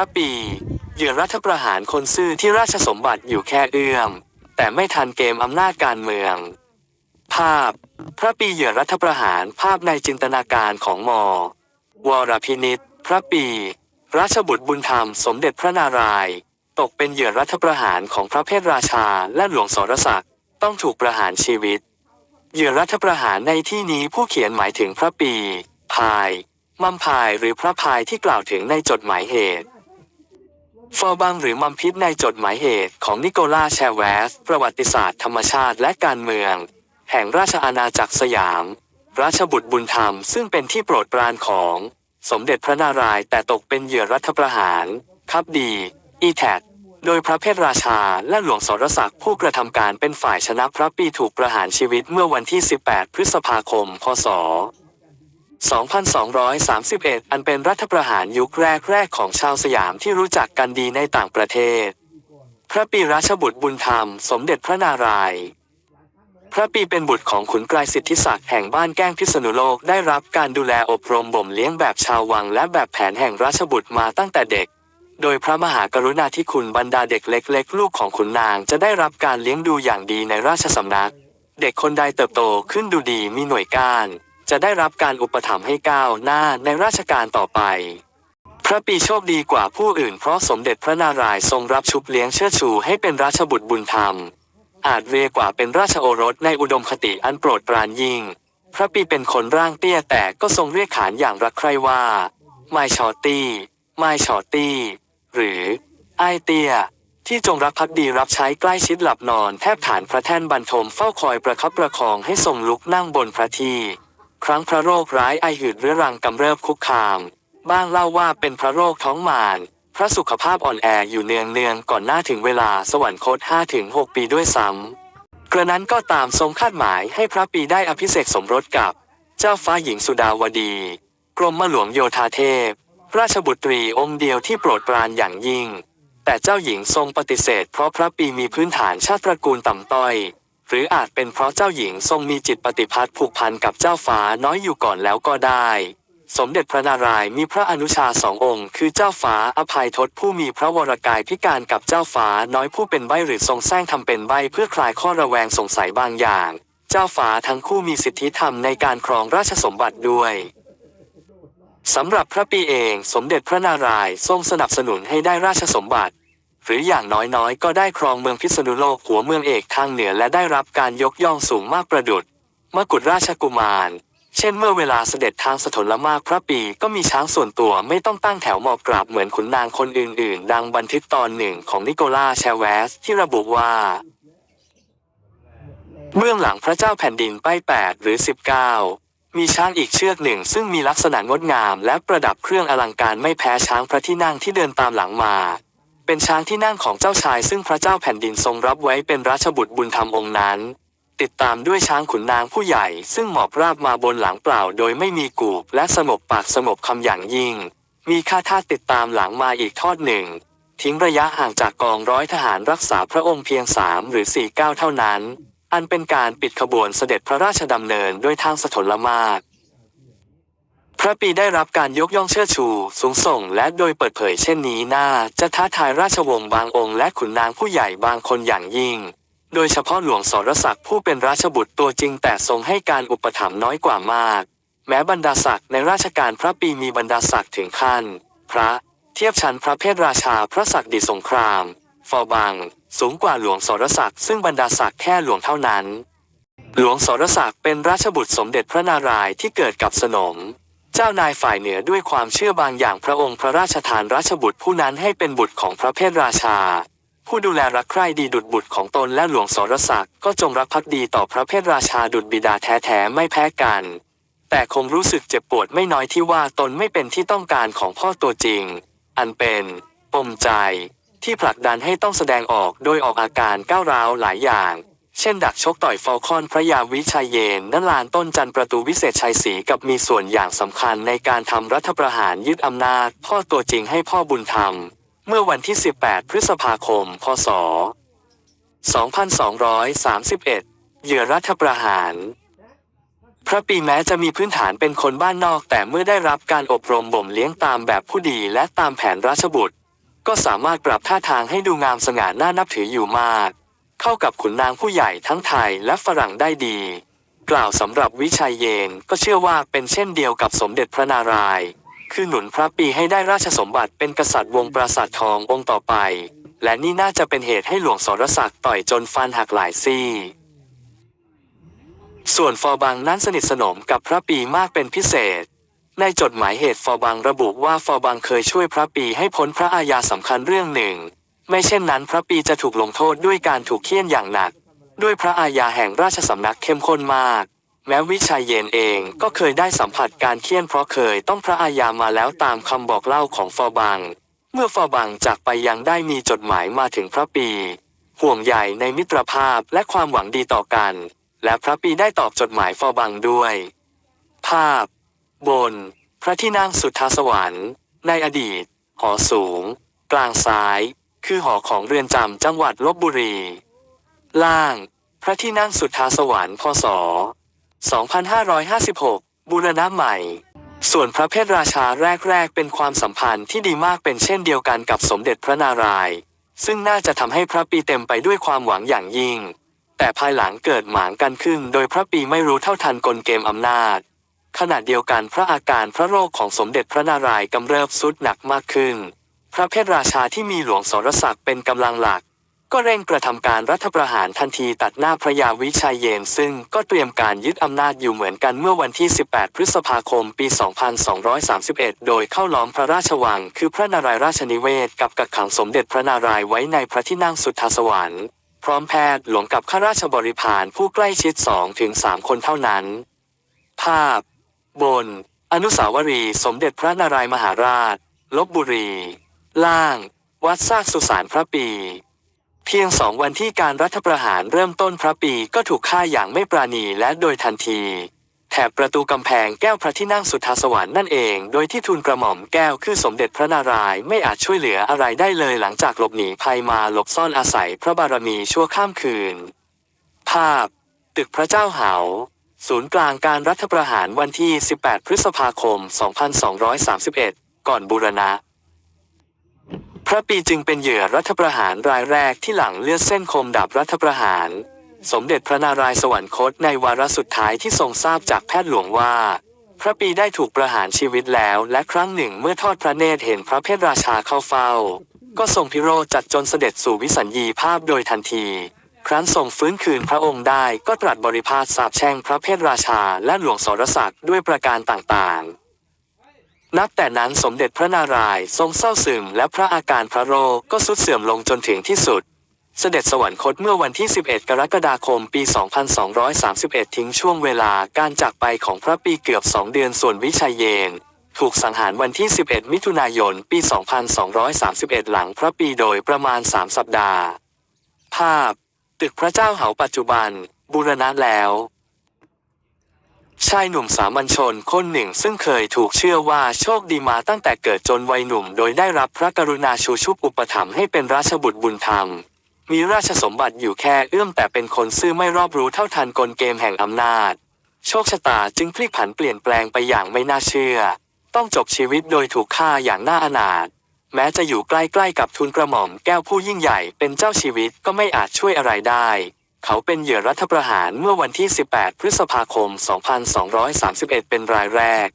ระปี เหยื่อรัฐประหารคนซื่อที่ราชสมบัติอยู่แค่เอื้อม แต่ไม่ทันเกมอำนาจการเมือง ภาพ พระปีเหยื่อรัฐประหารภาพในจินตนาการของมอ วรพินิษพระปี ราชบุตรบุญธรรมสมเด็จพระนารายณ์ตกเป็นเหยื่อรัฐประหารของพระเพทราชาและหลวงสรศักดิ์ต้องถูกประหารชีวิต เหยื่อรัฐประหารในที่นี้ผู้เขียนหมายถึงพระปี พาย มัมพายหรือพระพายที่กล่าวถึงในจดหมายเหตุ ฟอร์บังหรือมัมพิษในจดหมายเหตุของนิโคลาแชร์แวส ประวัติศาสตร์ธรรมชาติและการเมือง แห่งราชอาณาจักรสยาม ราชบุตรบุญธรรมซึ่งเป็นที่โปรดปรานของ สมเด็จพระนารายณ์แต่ตกเป็นเหยื่อรัฐประหารคับดี อีแทดโดยพระเพทราชาและหลวงสรศักดิ์ผู้กระทำการเป็นฝ่ายชนะพระปีถูกประหารชีวิตเมื่อวันที่ 18 พฤษภาคม พศ 2231 อันเป็นรัฐประหารยุคแรกๆของชาวสยามที่รู้จักกันดีในต่างประเทศ พระปีราชบุตรบุญธรรม สมเด็จพระนารายณ์พระปีเป็นบุตรของขุนไกรสิทธิศักดิ์แห่งบ้านแก้งพิษณุโลกได้รับการดูแลอบรมบ่มเลี้ยงแบบชาววังและแบบแผนแห่งราชบุตรมาตั้งแต่เด็ก โดยพระมหากรุณาธิคุณบรรดาเด็กเล็ก ๆ ลูกของขุนนางจะได้รับการเลี้ยงดูอย่างดีในราชสำนัก เด็กคนใดเติบโตขึ้นดูดีมีหน่วยก้าน จะได้รับการอุปถัมภ์ให้ก้าวหน้าในราชการต่อไป พระปีโชคดีกว่าผู้อื่นเพราะสมเด็จพระนารายณ์ทรงรับชุบเลี้ยงเชิดชูให้เป็นราชบุตรบุญธรรม อาจเรียกว่าเป็นราชโอรสในอุดมคติอันโปรดปรานยิ่ง พระปีเป็นคนร่างเตี้ยแต่ก็ทรงเรียกขานอย่างรักใคร่ว่าไมชอตตี้ไมชอตตี้หรือไอเตียที่จงรักภักดีรับใช้ใกล้ชิดหลับนอนแทบฐานพระแท่นบรรทมเฝ้าคอยประคับประคองให้ทรงลุกนั่งบนพระที่ ครั้งพระโรคร้ายไอหืดเรื้อรังกำเริบคุกคาม บ้างเล่าว่าเป็นพระโรคท้องมารพระสุขภาพอ่อนแออยู่เนืองเนืองๆก่อนหน้าถึงเวลาสวรรคต5ถึง6ปีด้วยซ้ำกระนั้นก็ตามทรงคาดหมายให้พระปีได้อภิเษกสมรสกับ เจ้าฟ้าหญิงสุดาวดี กรมหลวงโยธาเทพ ราชบุตรีองค์เดียวที่โปรดปรานอย่างยิ่ง แต่เจ้าหญิงทรงปฏิเสธเพราะพระปีมีพื้นฐานชาติตระกูลต่ำต้อย หรืออาจเป็นเพราะเจ้าหญิงทรงมีจิตปฏิพัทธ์ผูกพันกับเจ้าฟ้าน้อยอยู่ก่อนแล้วก็ได้ สมเด็จพระนารายณ์มีพระอนุชาสององค์ คือเจ้าฟ้าอภัยทศผู้มีพระวรกายพิการกับเจ้าฟ้าน้อยผู้เป็นใบหรือทรงแซงทำเป็นใบเพื่อคลายข้อระแวงสงสัยบางอย่าง เจ้าฟ้าทั้งคู่มีสิทธิธรรมในการครองราชสมบัติด้วยสำหรับพระปีเองสมเด็จพระนารายณ์ทรงสนับสนุนให้ได้ราชสมบัติ หรืออย่างน้อยๆ ก็ได้ครองเมืองพิษณุโลกหัวเมืองเอกทางเหนือและได้รับการยกย่องสูงมากประดุดมกุฎราชกุมาร เช่นเมื่อเวลาเสด็จทางสถลมากพระปีก็มีช้างส่วนตัวไม่ต้องตั้งแถวหมอบกราบเหมือนขุนนางคนอื่นๆ ดังบันทึกตอนหนึ่งของนิโคลาแชร์แวสที่ระบุว่า เบื้องหลังพระเจ้าแผ่นดินป้ายแปดหรือ 19มีช้างอีกเชือกหนึ่งซึ่งมีลักษณะงดงามและประดับเครื่องอลังการไม่แพ้ช้างพระที่นั่งที่เดินตามหลังมา เป็นช้างที่นั่งของเจ้าชายซึ่งพระเจ้าแผ่นดินทรงรับไว้เป็นราชบุตรบุญธรรมองค์นั้น ติดตามด้วยช้างขุนนางผู้ใหญ่ ซึ่งหมอบราบมาบนหลังเปล่าโดยไม่มีกูกและสงบปากสงบคำอย่างยิ่ง มีข้าทาสติดตามหลังมาอีกทอดหนึ่ง ทิ้งระยะห่างจากกองร้อยทหารรักษาพระองค์เพียงสามหรือสี่ก้าวเท่านั้น อันเป็นการปิดขบวนเสด็จพระราชดำเนินด้วยทางสถลมาศ พระปีได้รับการยกย่องเชิดชู สูงส่ง และโดยเปิดเผยเช่นนี้น่าจะท้าทายราชวงศ์บางองค์และขุนนางผู้ใหญ่บางคนอย่างยิ่ง โดยเฉพาะหลวงสรศักดิ์ผู้เป็นราชบุตรตัวจริงแต่ทรงให้การอุปถัมภ์น้อยกว่ามาก แม้บรรดาศักดิ์ในราชการพระปีมีบรรดาศักดิ์ถึงขั้น พระ เทียบชั้นพระเพทราชาพระศักดิสงคราม ฟอบัง สูงกว่าหลวงสรศักดิ์ซึ่งบรรดาศักดิ์แค่หลวงเท่านั้น หลวงสรศักดิ์เป็นราชบุตรสมเด็จพระนารายณ์ที่เกิดกับสนม เจ้านายฝ่ายเหนือด้วยความเชื่อบางอย่างพระองค์พระราชทานราชบุตรผู้นั้นให้เป็นบุตรของพระเพทราชา ผู้ดูแลรักใคร่ดีดุดบุตรของตนและหลวงสรศักดิ์ก็จงรักภักดีต่อพระเพทราชาดุดบิดาแท้ๆไม่แพ้กัน แต่คงรู้สึกเจ็บปวดไม่น้อยที่ว่าตนไม่เป็นที่ต้องการของพ่อตัวจริง อันเป็นปมใจที่ผลักดันให้ต้องแสดงออกโดยออกอาการก้าวร้าวหลายอย่าง เช่นดักชกต่อยฟอลคอนพระยาวิชัยเยนณลานต้นจันประตูวิเศษชัยศรีกับมีส่วนอย่างสำคัญในการทำรัฐประหารยึดอำนาจ พ่อตัวจริงให้พ่อบุญธรรม เมื่อวันที่ 18 พฤษภาคม พศ 2231 เหยื่อรัฐประหาร พระปีแม้จะมีพื้นฐานเป็นคนบ้านนอก แต่เมื่อได้รับการอบรมบ่มเลี้ยงตามแบบผู้ดีและตามแผนราชบุตร ก็สามารถปรับท่าทางให้ดูงามสง่าน่านับถืออยู่มาก เข้ากับขุนนางผู้ใหญ่ทั้งไทยและฝรั่งได้ดี กล่าวสำหรับวิชัยเยนก็เชื่อว่าเป็นเช่นเดียวกับสมเด็จพระนารายณ์คือหนุนพระปีให้ได้ราชสมบัติเป็นกษัตริย์วงปราสาททององค์ต่อไป และนี่น่าจะเป็นเหตุให้หลวงสรศักดิ์ต่อยจนฟันหักหลายซี่ ส่วนฟอบังนั้นสนิทสนมกับพระปีมากเป็นพิเศษ ในจดหมายเหตุฟอบังระบุว่าฟอบังเคยช่วยพระปีให้พ้นพระอาญาสำคัญเรื่องหนึ่ง ไม่เช่นนั้นพระปีจะถูกลงโทษด้วยการถูกเคี่ยนอย่างหนัก ด้วยพระอาญาแห่งราชสำนักเข้มข้นมาก แม้วิชัยเยนเองก็เคยได้สัมผัสการเคี่ยนเพราะเคยต้องพระอาญามาแล้วตามคำบอกเล่าของฟอบัง เมื่อฟอบังจากไปยังได้มีจดหมายมาถึงพระปี ห่วงใยในมิตรภาพและความหวังดีต่อกัน และพระปีได้ตอบจดหมายฟอบังด้วย ภาพ บน พระที่นั่งสุทธาสวรรค์ ในอดีต หอสูง กลางซ้าย คือหอของเรือนจำจังหวัดลบบุรี ล่าง พระที่นั่งสุทธาสวรรค์พศ 2556 บูรณะใหม่ ส่วนพระเพทราชาแรก ๆ เป็นความสัมพันธ์ที่ดีมากเป็นเช่นเดียวกันกับสมเด็จพระนารายณ์ซึ่งน่าจะทำให้พระปีเต็มไปด้วยความหวังอย่างยิ่ง แต่ภายหลังเกิดหมางกันขึ้น โดยพระปีไม่รู้เท่าทันกลเกมอำนาจ ขณะเดียวกันพระอาการพระโรคของสมเด็จพระนารายณ์กำเริบสุดหนักมากขึ้น พระเพทราชาที่มีหลวงสรศักดิ์เป็นกำลังหลัก ก็เร่งกระทำการรัฐประหารทันทีตัดหน้าพระยาวิชัยเยนซึ่งก็เตรียมการยึดอำนาจอยู่เหมือนกันเมื่อวันที่ 18 พฤษภาคม ปี 2231 โดยเข้าล้อมพระราชวัง คือพระนารายราชนิเวศกับกักขังสมเด็จพระนารายไว้ในพระที่นั่งสุทธาสวรรค์พร้อมแพทย์หลวงกับข้าราชบริพารผู้ใกล้ชิด2ถึง3คนเท่านั้น ภาพ บน อนุสาวรีย์สมเด็จพระนารายมหาราช ลบบุรี ล่าง วัดซากสุสานพระปี เพียงสองวันที่การรัฐประหารเริ่มต้นพระปีก็ถูกฆ่าอย่างไม่ปราณีและโดยทันทีแถบประตูกำแพงแก้วพระที่นั่งสุทธาสวรรค์นั่นเอง โดยที่ทูลกระหม่อมแก้วคือสมเด็จพระนารายณ์ไม่อาจช่วยเหลืออะไรได้เลยหลังจากหลบหนีภัยมาหลบซ่อนอาศัยพระบารมีชั่วข้ามคืน ภาพ ตึกพระเจ้าเหา ศูนย์กลางการรัฐประหารวันที่ 18 พฤษภาคม 2231 ก่อนบูรณะ พระปีจึงเป็นเหยื่อรัฐประหารรายแรกที่หลังเลือดเส้นคมดาบรัฐประหาร สมเด็จพระนารายณ์สวรรคตในวาระสุดท้ายที่ทรงทราบจากแพทย์หลวงว่า พระปีได้ถูกประหารชีวิตแล้ว และครั้งหนึ่งเมื่อทอดพระเนตรเห็นพระเพทราชาเข้าเฝ้า ก็ทรงพิโรธจัดจนเสด็จสู่วิสัญญีภาพโดยทันที ครั้นทรงฟื้นคืนพระองค์ได้ก็ตรัสบริพาทสาปแช่งพระเพทราชาและหลวงสรศักดิ์ด้วยประการต่างๆ นับแต่นั้นสมเด็จพระนารายณ์ทรงเศร้าซึมและพระอาการพระโรคก็ทรุดเสื่อมลงจนถึงที่สุด เสด็จสวรรคตเมื่อวันที่ 11 กรกฎาคม ปี 2231 ทิ้งช่วงเวลาการจากไปของพระปีเกือบ 2 เดือนส่วนวิชัยเยน ถูกสังหารวันที่ 11 มิถุนายน ปี 2231 หลังพระปีโดยประมาณ 3 สัปดาห์ ภาพ ตึกพระเจ้าเหาปัจจุบัน บูรณะแล้ว ชายหนุ่มสามัญชนคนหนึ่งซึ่งเคยถูกเชื่อว่าโชคดีมาตั้งแต่เกิดจนวัยหนุ่ม โดยได้รับพระกรุณาชูชุบอุปถัมภ์ให้เป็นราชบุตรบุญธรรม มีราชสมบัติอยู่แค่เอื้อมแต่เป็นคนซื่อไม่รอบรู้เท่าทันกลเกมแห่งอำนาจ โชคชะตาจึงพลิกผันเปลี่ยนแปลงไปอย่างไม่น่าเชื่อ ต้องจบชีวิตโดยถูกฆ่าอย่างน่าอนาถแม้จะอยู่ใกล้ๆกับทุนกระหม่อมแก้วผู้ยิ่งใหญ่เป็นเจ้าชีวิตก็ไม่อาจช่วยอะไรได้ เขาเป็นเหยื่อรัฐประหารเมื่อวันที่ 18 พฤษภาคม 2231 เป็นรายแรก